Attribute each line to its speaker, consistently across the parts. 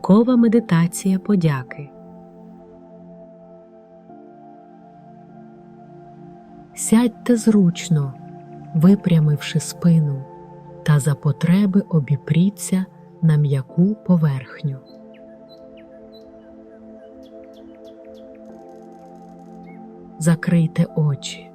Speaker 1: Ранкова медитація подяки. Сядьте зручно, випрямивши спину, та за потреби обіпріться на м'яку поверхню. Закрийте очі.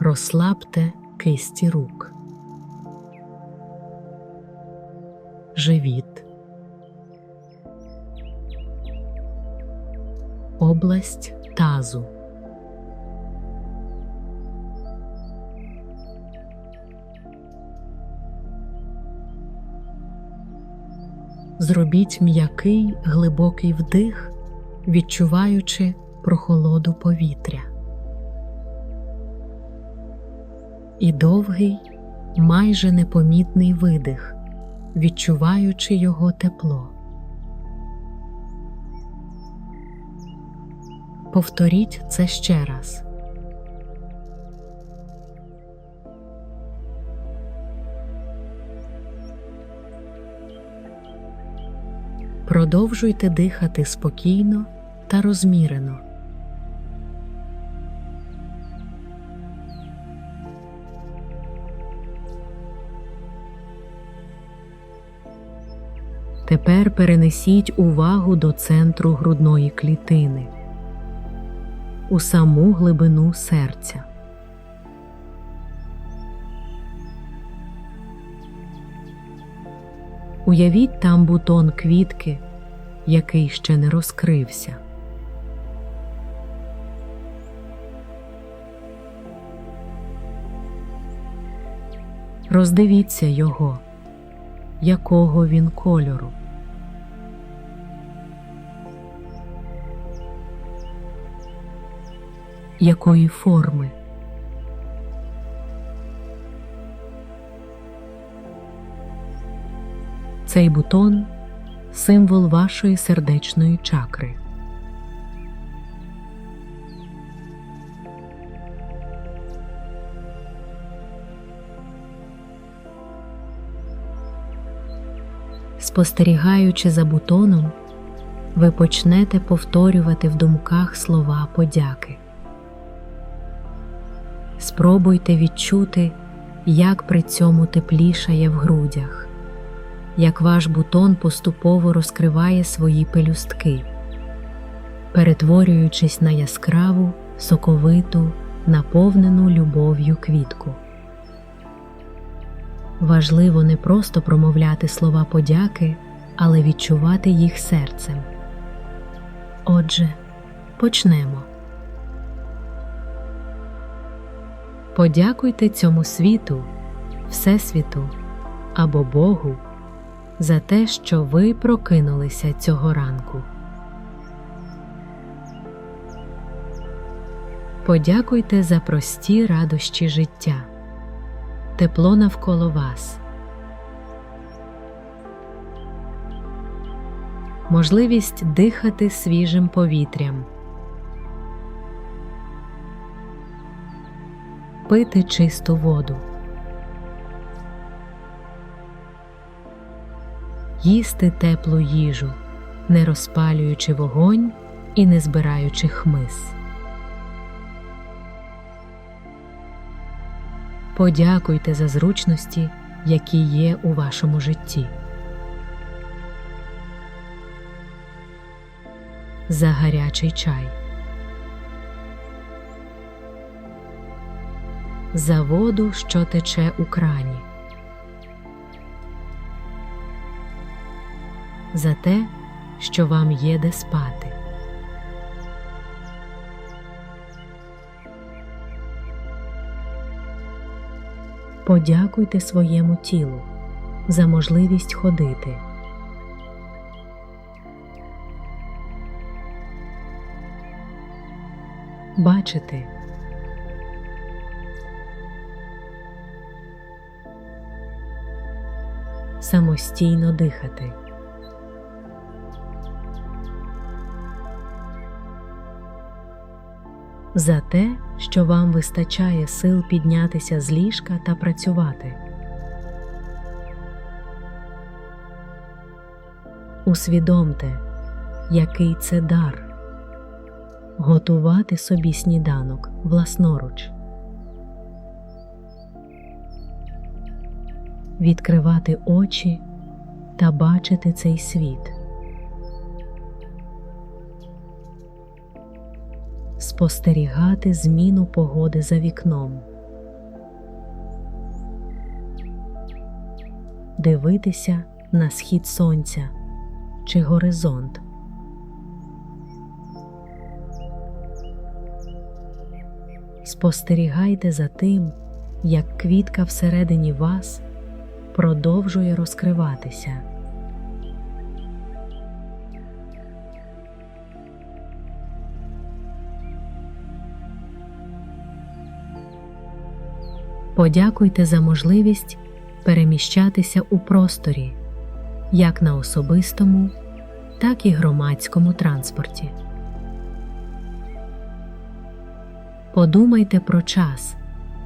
Speaker 1: Розслабте кисті рук. Живіт. Область тазу. Зробіть м'який глибокий вдих, відчуваючи прохолоду повітря. І довгий, майже непомітний видих, відчуваючи його тепло. Повторіть це ще раз. Продовжуйте дихати спокійно та розмірено. Тепер перенесіть увагу до центру грудної клітини у саму глибину серця. Уявіть там бутон квітки, який ще не розкрився. Роздивіться його, якого він кольору. Якої форми? Цей бутон символ вашої сердечної чакри. Спостерігаючи за бутоном, ви почнете повторювати в думках слова подяки. Спробуйте відчути, як при цьому теплішає в грудях, як ваш бутон поступово розкриває свої пелюстки, перетворюючись на яскраву, соковиту, наповнену любов'ю квітку. Важливо не просто промовляти слова подяки, але відчувати їх серцем. Отже, почнемо. Подякуйте цьому світу, Всесвіту або Богу за те, що ви прокинулися цього ранку. Подякуйте за прості радощі життя, тепло навколо вас, можливість дихати свіжим повітрям. пити чисту воду, їсти теплу їжу, не розпалюючи вогонь і не збираючи хмиз. Подякуйте за зручності, які є у вашому житті. За гарячий чай. за воду, що тече у крані, за те, що вам є де спати. Подякуйте своєму тілу за можливість ходити. Бачити самостійно дихати. За те, що вам вистачає сил піднятися з ліжка та працювати. Усвідомте, який це дар готувати собі сніданок власноруч, відкривати очі та бачити цей світ, спостерігати зміну погоди за вікном. Дивитися на схід сонця чи горизонт. Спостерігайте за тим, як квітка всередині вас продовжує розкриватися. Подякуйте за можливість переміщатися у просторі як на особистому, так і громадському транспорті. Подумайте про час,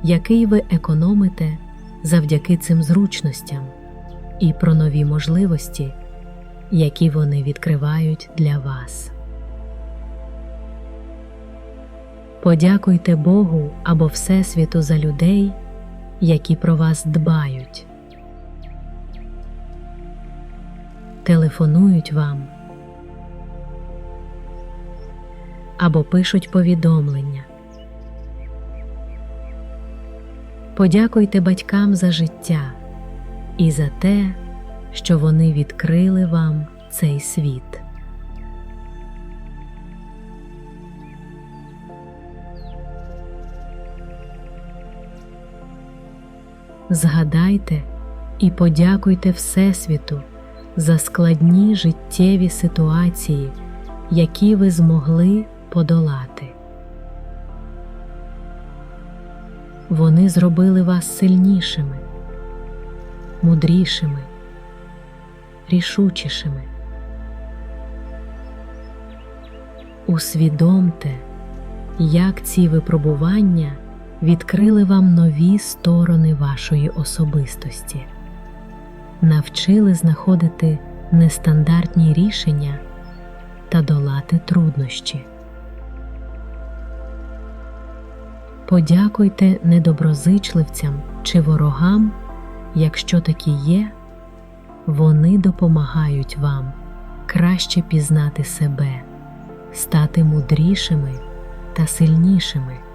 Speaker 1: який ви економите завдяки цим зручностям, і про нові можливості, які вони відкривають для вас. Подякуйте Богу або Всесвіту за людей, які про вас дбають, телефонують вам або пишуть повідомлення. Подякуйте батькам за життя і за те, що вони відкрили вам цей світ. Згадайте і подякуйте Всесвіту за складні життєві ситуації, які ви змогли подолати. Вони зробили вас сильнішими, мудрішими, рішучішими. Усвідомте, як ці випробування відкрили вам нові сторони вашої особистості, навчили знаходити нестандартні рішення та долати труднощі. Подякуйте недоброзичливцям чи ворогам, якщо такі є, вони допомагають вам краще пізнати себе, стати мудрішими та сильнішими.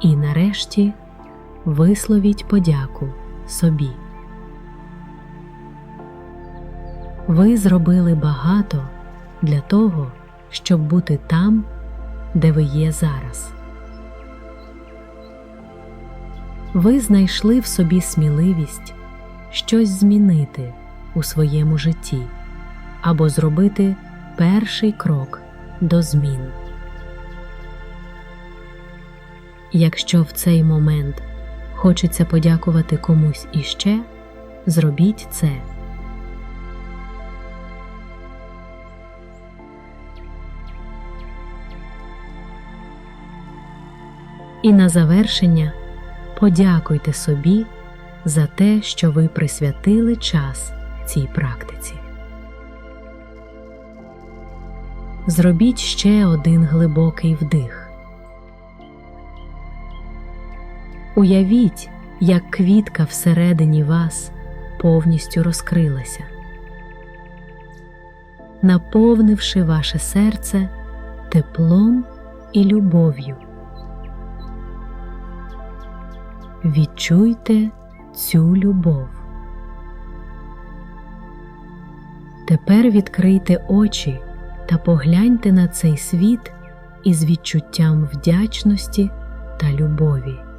Speaker 1: І нарешті висловіть подяку собі. Ви зробили багато для того, щоб бути там, де ви є зараз. Ви знайшли в собі сміливість щось змінити у своєму житті або зробити перший крок до змін. Якщо в цей момент хочеться подякувати комусь іще, зробіть це. І на завершення подякуйте собі за те, що ви присвятили час цій практиці. Зробіть ще один глибокий вдих. Уявіть, як квітка всередині вас повністю розкрилася, наповнивши ваше серце теплом і любов'ю. Відчуйте цю любов. Тепер відкрийте очі та погляньте на цей світ із відчуттям вдячності та любові.